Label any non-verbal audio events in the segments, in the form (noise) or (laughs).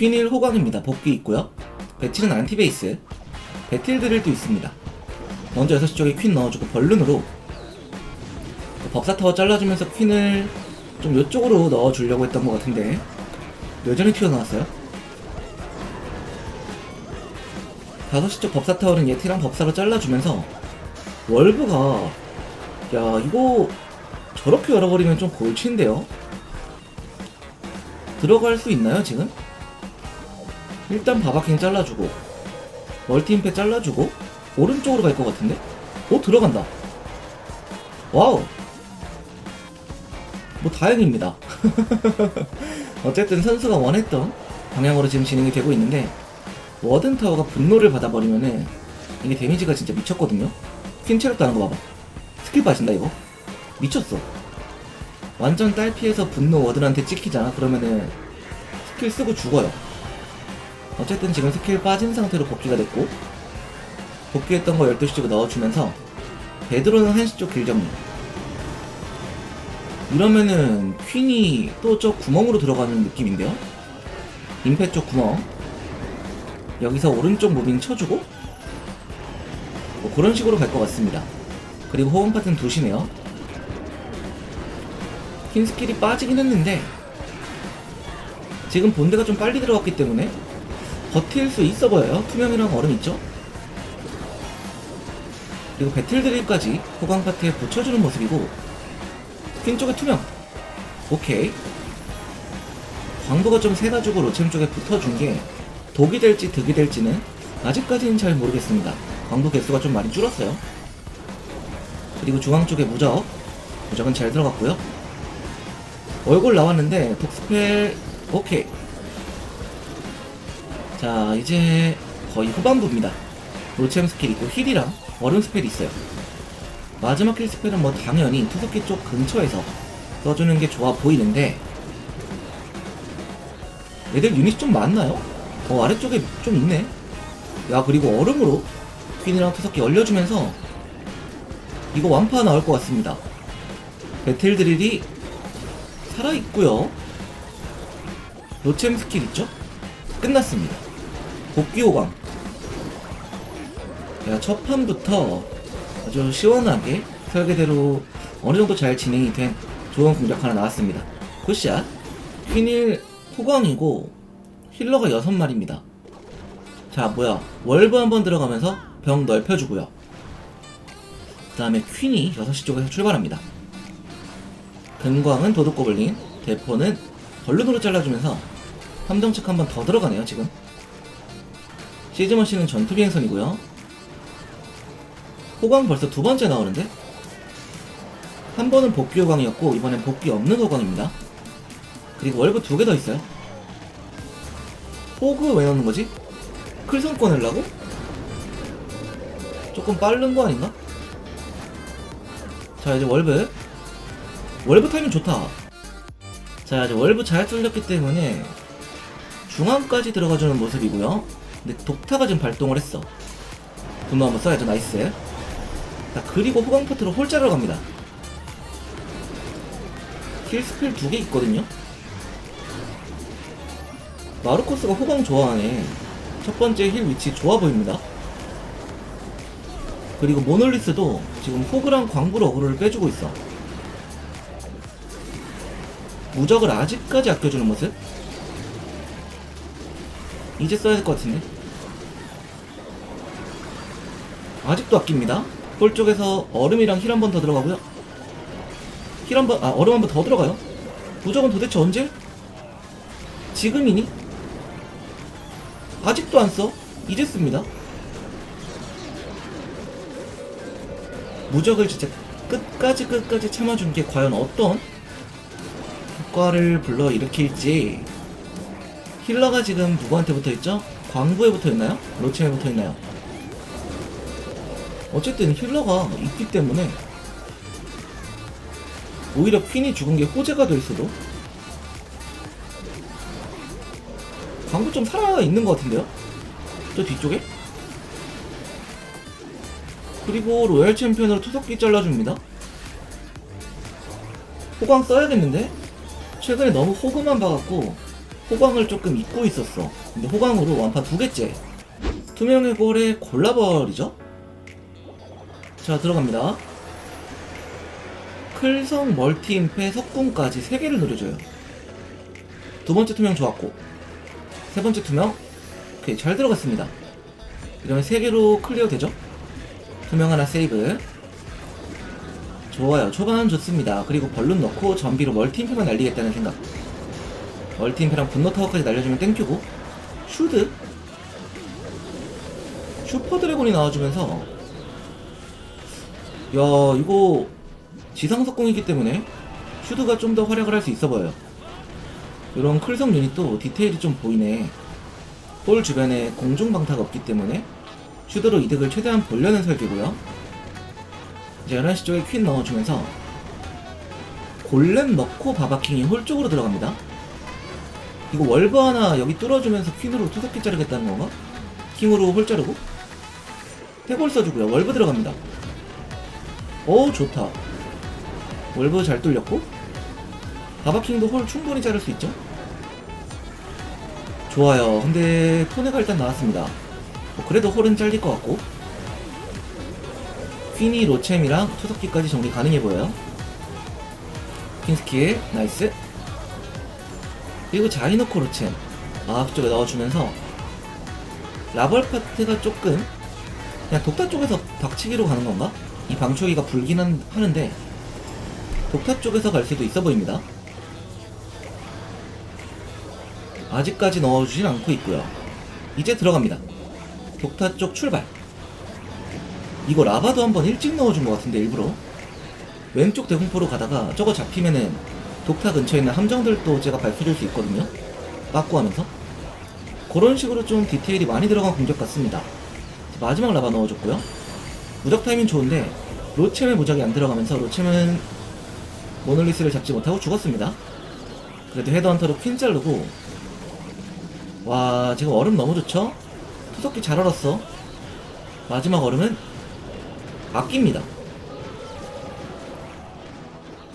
퀸일 호강입니다. 복귀 있고요. 배치는 안티베이스. 배틀 드릴도 있습니다. 먼저 6시 쪽에 퀸 넣어주고 벌룬으로 법사타워 잘라주면서 퀸을 좀 이쪽으로 넣어주려고 했던 것 같은데 여전히 튀어나왔어요. 5시 쪽 법사타워는 예티랑 법사로 잘라주면서 월브가 야 이거 저렇게 열어버리면 좀 골치인데요? 들어갈 수 있나요 지금? 일단 바바킹 잘라주고 멀티임팩 잘라주고 오른쪽으로 갈 것 같은데? 오 들어간다. 와우. 뭐 다행입니다. (laughs) 어쨌든 선수가 원했던 방향으로 지금 진행이 되고 있는데 워든 타워가 분노를 받아버리면은 이게 데미지가 진짜 미쳤거든요. 퀸 체력도 하는 거 봐봐. 스킬 빠진다 이거. 미쳤어. 완전 딸피해서 분노 워든한테 찍히잖아? 그러면은 스킬 쓰고 죽어요 어쨌든 지금 스킬 빠진 상태로 복귀가 됐고 복귀했던 거 12시 쪽에 넣어주면서 베드로는 1시 쪽 길 정리. 이러면은 퀸이 또 저 구멍으로 들어가는 느낌인데요? 임페 쪽 구멍. 여기서 오른쪽 무빙 쳐주고 뭐 그런 식으로 갈 것 같습니다. 그리고 호흡 파트는 2시네요. 퀸 스킬이 빠지긴 했는데 지금 본대가 좀 빨리 들어갔기 때문에 버틸 수 있어 보여요. 투명이랑 얼음 있죠? 그리고 배틀 드립까지 호강 파트에 붙여주는 모습이고 퀸 쪽에 투명 오케이 광부가 좀 세가지고 로챔 쪽에 붙어준 게 독이 될지 득이 될지는 아직까지는 잘 모르겠습니다. 광부 개수가 좀 많이 줄었어요. 그리고 중앙 쪽에 무적 무적은 잘 들어갔고요. 얼굴 나왔는데 독스펠 오케이 자 이제 거의 후반부입니다 로챔 스킬 있고 힐이랑 얼음 스펠이 있어요 마지막 힐 스펠은 뭐 당연히 투석기 쪽 근처에서 써주는 게 좋아 보이는데 얘들 유닛 좀 많나요? 어 아래쪽에 좀 있네 야 그리고 얼음으로 퀸이랑 투석기 얼려주면서 이거 완파 나올 것 같습니다 배틀 드릴이 살아있고요 로챔 스킬 있죠? 끝났습니다. 복귀 호강. 야, 첫 판부터 아주 시원하게 설계대로 어느 정도 잘 진행이 된 좋은 공격 하나 나왔습니다. 굿샷. 퀸일 호강이고 힐러가 6마리입니다. 자, 뭐야. 월브 한번 들어가면서 병 넓혀주고요. 그 다음에 퀸이 6시 쪽에서 출발합니다. 근광은 도둑고블린, 대포는 벌룬으로 잘라주면서 함정측 한번 더 들어가네요 지금 시즈머신은 전투 비행선이고요. 호광 벌써 두 번째 나오는데? 한 번은 복귀 호광이었고 이번엔 복귀 없는 호광입니다. 그리고 월급 두 개 더 있어요. 호그 왜 넣는 거지? 클성 꺼내려고? 조금 빠른 거 아닌가? 자 이제 월브 월브 타이밍 좋다. 자 이제 월브 잘 뚫렸기 때문에 중앙까지 들어가주는 모습이고요 근데 독타가 지금 발동을 했어. 분노 한번 써야죠. 나이스. 자 그리고 호강 파트로 홀자를 갑니다. 힐 스펠 두개 있거든요. 마르코스가 호강 좋아하네. 첫 번째 힐 위치 좋아 보입니다. 그리고 모놀리스도 지금 호그랑 광부로 어그로를 빼주고 있어. 무적을 아직까지 아껴주는 모습 이제 써야 될 것 같은데 아직도 아낍니다 볼 쪽에서 얼음이랑 힐 한 번 더 들어가고요 힐 한 번, 아 얼음 한 번 더 들어가요 무적은 도대체 언제? 지금이니? 아직도 안 써? 이제 씁니다 무적을 진짜 끝까지 끝까지 참아준 게 과연 어떤 효과를 불러일으킬지 힐러가 지금 누구한테 붙어있죠? 광부에 붙어있나요? 로칭에 붙어있나요? 어쨌든 힐러가 있기 때문에 오히려 퀸이 죽은 게 호재가 될 수도 광부 좀 살아있는 것 같은데요? 저 뒤쪽에? 그리고 로얄 챔피언으로 투석기 잘라줍니다 호광 써야겠는데? 최근에 너무 호그만 봐갖고 호광을 조금 잊고 있었어. 근데 호광으로 완판 두 개째. 투명의 골에 골라버리죠? 자, 들어갑니다. 클성 멀티 임페 석궁까지 세 개를 노려줘요. 두 번째 투명 좋았고, 세 번째 투명, 오케이, 잘 들어갔습니다. 이러면 세 개로 클리어 되죠? 투명 하나 세이브. 좋아요. 초반 좋습니다. 그리고 벌룬 넣고 전비로 멀티 임페만 날리겠다는 생각. 멀티 임페랑 분노 타워까지 날려주면 땡큐고 슈드 슈퍼 드래곤이 나와주면서 야 이거 지상 석공이기 때문에 슈드가 좀 더 활약을 할 수 있어 보여요. 이런 클성 유닛도 디테일이 좀 보이네. 볼 주변에 공중 방타가 없기 때문에 슈드로 이득을 최대한 보려는 설계고요. 이제 11시 쪽에 퀸 넣어주면서 골렘 넣고 바바킹이 홀 쪽으로 들어갑니다. 이거 월브 하나 여기 뚫어주면서 퀸으로 투석기 자르겠다는 건가? 킹으로 홀 자르고 태골 써주고요. 월브 들어갑니다. 오 좋다. 월브 잘 뚫렸고 바바킹도 홀 충분히 자를 수 있죠. 좋아요. 근데 토네가 일단 나왔습니다. 뭐 그래도 홀은 잘릴 것 같고 퀸이 로챔이랑 투석기까지 정리 가능해 보여요. 퀸스킬 나이스. 그리고 자이노코 로챔 앞쪽에 넣어주면서 라벌 파트가 조금 그냥 독타 쪽에서 박치기로 가는 건가? 이 방초기가 불기는 하는데 독타 쪽에서 갈 수도 있어 보입니다. 아직까지 넣어주진 않고 있고요. 이제 들어갑니다. 독타 쪽 출발. 이거 라바도 한번 일찍 넣어준 것 같은데 일부러 왼쪽 대공포로 가다가 저거 잡히면은 독타 근처에 있는 함정들도 제가 밝혀줄 수 있거든요. 빠꾸 하면서 그런 식으로 좀 디테일이 많이 들어간 공격 같습니다. 마지막 라바 넣어줬고요. 무적 타이밍 좋은데 로챔의 무적이 안 들어가면서 로챔은 모놀리스를 잡지 못하고 죽었습니다. 그래도 헤드헌터로 퀸 자르고 와 지금 얼음 너무 좋죠? 투석기 잘 얼었어. 마지막 얼음은 아낍니다.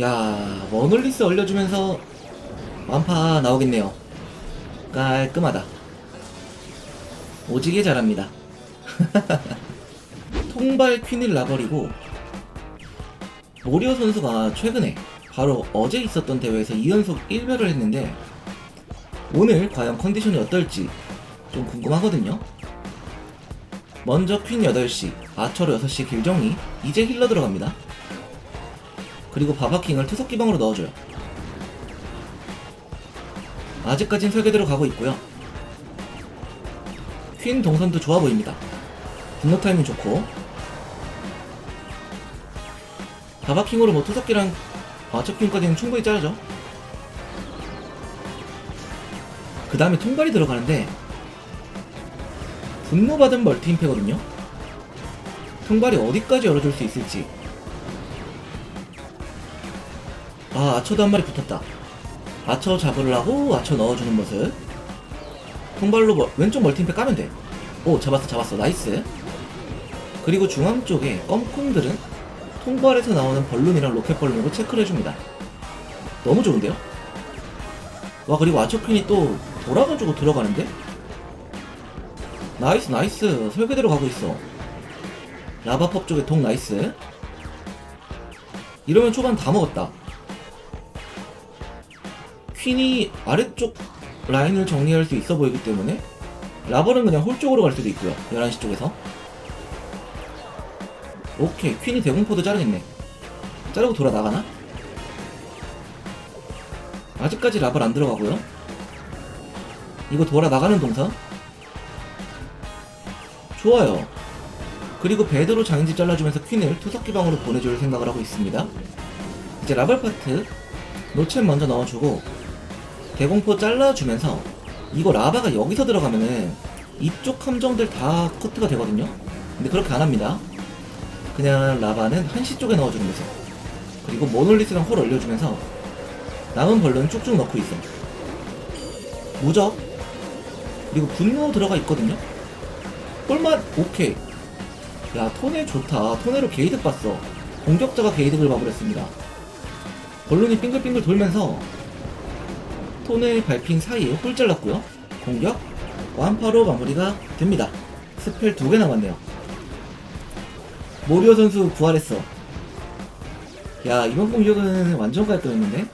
야 모놀리스 얼려주면서 완파 나오겠네요. 깔끔하다. 오지게 잘합니다. (laughs) 통발 퀸을 놔버리고 모리오 선수가 최근에 바로 어제 있었던 대회에서 2연속 1별을 했는데 오늘 과연 컨디션이 어떨지 좀 궁금하거든요. 먼저 퀸 8시, 아처로 6시 길정이 이제 힐러 들어갑니다. 그리고 바바킹을 투석 기방으로 넣어줘요. 아직까진 설계대로 가고 있고요. 퀸 동선도 좋아 보입니다. 분노 타이밍 좋고 바바킹으로 뭐 투석기랑 아처퀸까지는 충분히 짜르죠. 그 다음에 통발이 들어가는데 분노받은 멀티임페거든요. 통발이 어디까지 열어줄 수 있을지 아 아처도 한 마리 붙었다. 아처 잡으려고 아처 넣어주는 모습. 통발로 멀- 왼쪽 멀티임페 까면 돼오 잡았어 잡았어. 나이스. 그리고 중앙 쪽에 껌콩들은 통발에서 나오는 벌룬이랑 로켓 벌룬으로 체크를 해줍니다. 너무 좋은데요? 와 그리고 아처퀸이 또 돌아가지고 들어가는데? 나이스 나이스. 설계대로 가고 있어. 라바펍 쪽에 동 나이스. 이러면 초반 다 먹었다 퀸이 아래쪽 라인을 정리할 수 있어 보이기 때문에 라벌은 그냥 홀 쪽으로 갈 수도 있고요. 11시 쪽에서. 오케이. 퀸이 대공포도 자르겠네. 자르고 돌아 나가나? 아직까지 라벌 안 들어가고요. 이거 돌아 나가는 동선? 좋아요. 그리고 베드로 장인지 잘라주면서 퀸을 투석기방으로 보내줄 생각을 하고 있습니다. 이제 라벌 파트 노첸 먼저 넣어주고 대공포 잘라주면서 이거 라바가 여기서 들어가면은 이쪽 함정들 다 커트가 되거든요. 근데 그렇게 안 합니다. 그냥 라바는 한시 쪽에 넣어주는 거죠. 그리고 모놀리스랑 홀 올려주면서 남은 벌룬 쭉쭉 넣고 있어 무적. 그리고 분노 들어가 있거든요. 홀맛 오케이. 야 토네 좋다. 토네로 게이득 봤어. 공격자가 게이득을 봐버렸습니다. 벌룬이 빙글빙글 돌면서 손을 밟힌 사이에 홀 잘랐고요. 공격 완파로 마무리가 됩니다. 스펠 두 개 남았네요. 모리오 선수 부활했어. 야 이번 공격은 완전 깔끔했는데?